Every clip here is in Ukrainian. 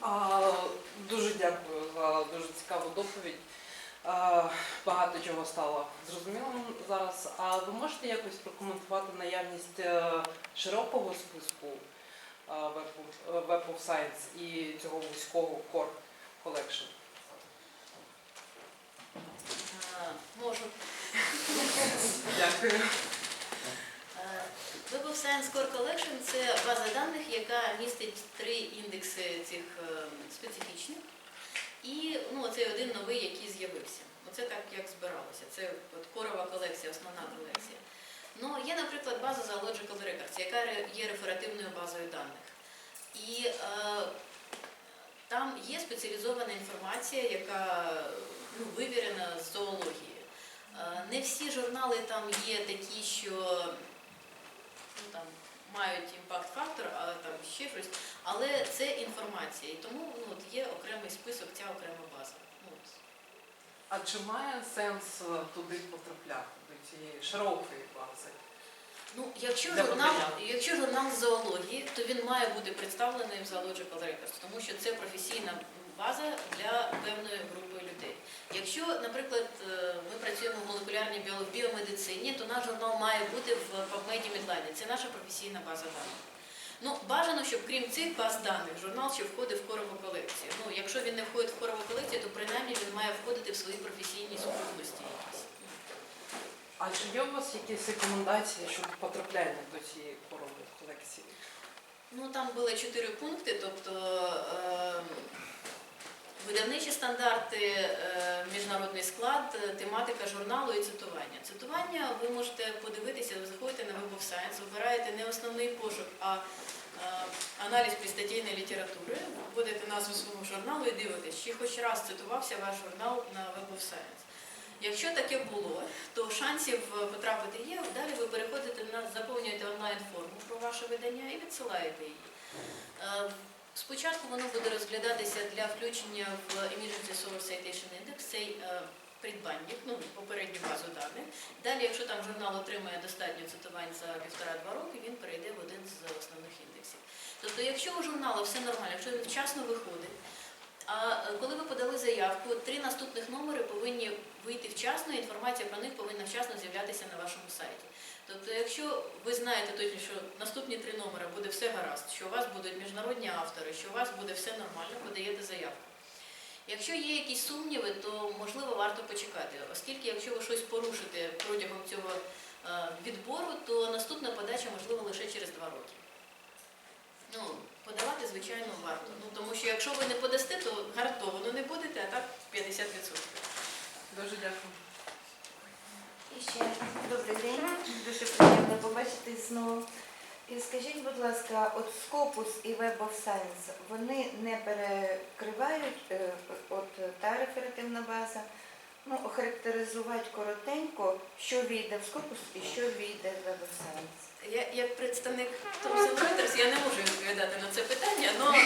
А, Дуже дякую за дуже цікаву доповідь. А, Багато чого стало зрозумілим зараз. А ви можете якось прокоментувати наявність е, широкого списку е, Web of- Science і цього вузького Core Collection? Можу. Дякую. Science Core Collection це база даних, яка містить три індекси цих е, специфічних. І ну, оцей один новий, який з'явився. Оце так, як збиралося. Це от корова колекція, основна колекція. Ну, є, наприклад, база Zoological Records, яка є реферативною базою даних. І е, там є спеціалізована інформація, яка ну, вивірена з зоології. Е, Не всі журнали там є такі, що там, мають імпакт-фактор, а там ще щось. Але це інформація. І тому ну, от є окремий список, ця окрема база. Ну, от. А чи має сенс е, туди потрапляти, до цієї широкої бази? Ну, якщо журнал, якщо журнал з зоології, то він має бути представлений в Zoological Records, тому що це професійна база для певної групи людей. Якщо, наприклад, е, ми працюємо в молекулярній біо- біомедицині, то наш журнал має бути в PubMed Medline. Це наша професійна база даних. Ну, бажано, щоб крім цих баз даних, журнал ще входив в корову колекцію. Ну, якщо він не входить в корову колекцію, то принаймні він має входити в свої професійні сукупності якісь. А чи є у вас якісь рекомендації щодо потрапляння до цієї корової колекції? Ну там були чотири пункти, тобто е, видавничі стандарти, е, міжнародний склад, е, тематика журналу і цитування. Цитування ви можете подивитися, ви заходите на Web of Science, вибираєте не основний пошук, а е, аналіз пристатейної літератури, вводите назву свого журналу і дивитесь, чи хоч раз цитувався ваш журнал на Web of Science. Якщо таке було, то шансів потрапити є. Далі ви переходите на заповнюєте онлайн форму про ваше видання і відсилаєте її. Спочатку воно буде розглядатися для включення в Emergency Source Citation Index, цей е, придбанник, ну, попередню базу даних. Далі, якщо там журнал отримає достатньо цитувань за півтора-два роки, він перейде в один з основних індексів. Тобто, якщо у журналу все нормально, якщо він вчасно виходить, а коли ви подали заявку, три наступних номери вийти вчасно, інформація про них повинна вчасно з'являтися на вашому сайті. Тобто, якщо ви знаєте точно, що наступні три номери буде все гаразд, що у вас будуть міжнародні автори, що у вас буде все нормально, подаєте заявку. Якщо є якісь сумніви, то можливо варто почекати, оскільки якщо ви щось порушите протягом цього е, відбору, то наступна подача можливо лише через два роки. Ну, подавати, звичайно, варто. Ну, тому що якщо ви не подасте, то гарантовано не будете, а так 50%. Дуже дякую. І ще добрий день, дуже приємно побачити знову. І скажіть, будь ласка, от Scopus і Web of Science, вони не перекривають е, от та реферативна база, ну, охарактеризувати коротенько, що війде в Scopus і що війде в Web of Science. Я як представник Thomson Reuters, я не можу відповідати на це питання, але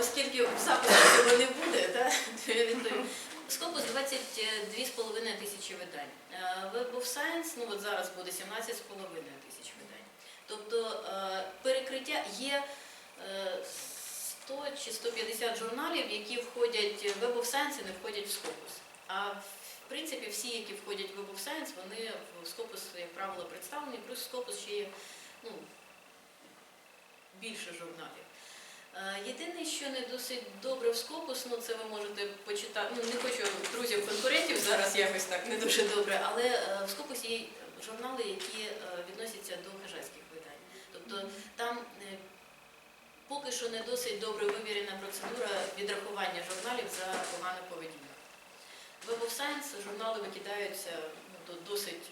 оскільки в записі цього не буде, та, то я відповім. Скопус 22,5 тисячі видань. Е, Web of Science, ну от зараз буде 17,5 тисяч видань. Тобто е, перекриття є е, 100 чи 150 журналів, які входять в Web of Science і не входять в Scopus. А в принципі всі, які входять в Web of Science, вони в Scopus, як правило, представлені, плюс Scopus ще є ну, більше журналів. Е, Єдине, що не досить добре в Scopus, ну це ви можете почитати. Ну не хочу друзів конкурентів зараз якось так не дуже добре, але е, в Scopus є журнали, які е, відносяться до хижацьких видань. Тобто там поки що не досить добре вивірена процедура відрахування журналів за погану поведінку. Web of Science журнали викидаються ну, досить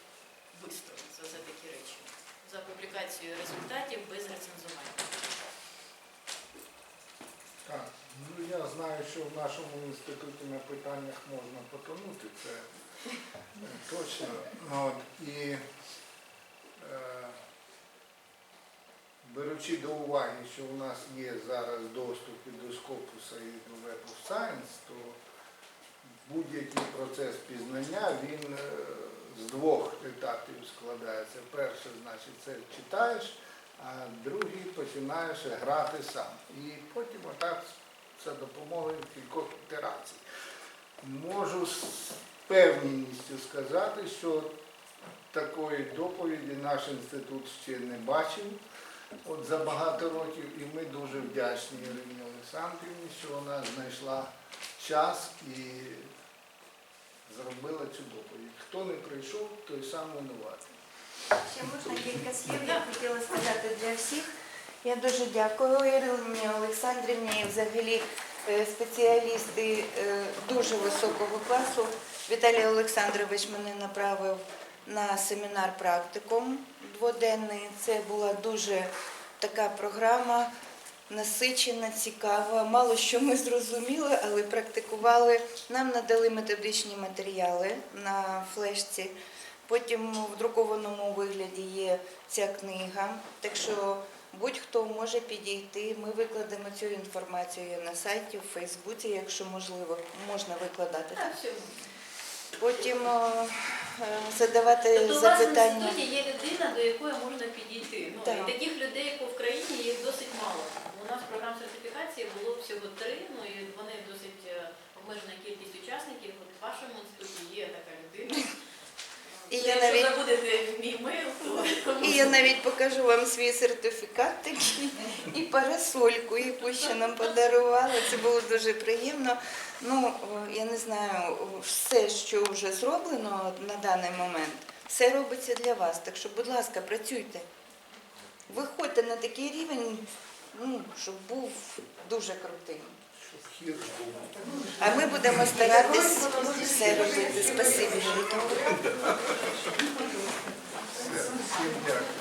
швидко за, за такі речі, за публікацію результатів без рецензування. Так, ну я знаю, що в нашому інституті на питаннях можна потонути, це е, точно. От, і е, беручи до уваги, що у нас є зараз доступ і до Scopus і до Web of Science, то будь-який процес пізнання він е, з двох етапів складається. Перше, значить, це читаєш, а другий починаєш грати сам. І потім отак за допомогою кількох ітерацій. Можу з певністю сказати, що такої доповіді наш інститут ще не бачив от за багато років, і ми дуже вдячні Ірині Олександрівні, що вона знайшла час і зробила цю доповідь. Хто не прийшов, той сам винуватий. Ще можна кілька слів, я хотіла сказати для всіх. Я дуже дякую Ірині Олександрівні і взагалі е, спеціалісти е, дуже високого класу. Віталій Олександрович мене направив на семінар практикум дводенний. Це була дуже така програма насичена, цікава. Мало що ми зрозуміли, але практикували. Нам надали методичні матеріали на флешці. Потім в друкованому вигляді є ця книга. Так що будь-хто може підійти. Ми викладемо цю інформацію на сайті, в Фейсбуці, якщо можливо, можна викладати. Так, все. Потім е, е, задавати Тобто у вас в інституті є людина, до якої можна підійти. Ну, Так. і таких людей, як в Україні, їх досить мало. У нас програм сертифікації було всього три, ну і вони досить е, обмежена кількість учасників. От в вашому інституті є така людина. І Ну, я Навіть- забудете мій то І я навіть покажу вам свій сертифікат такий і парасольку, яку ще нам подарували. Це було дуже приємно. Ну, я не знаю, все, що вже зроблено на даний момент, все робиться для вас. Так що, будь ласка, працюйте. Виходьте на такий рівень, ну, щоб був дуже крутим. А ми будемо старатись все робити. Спасибі. Все, всім дякую.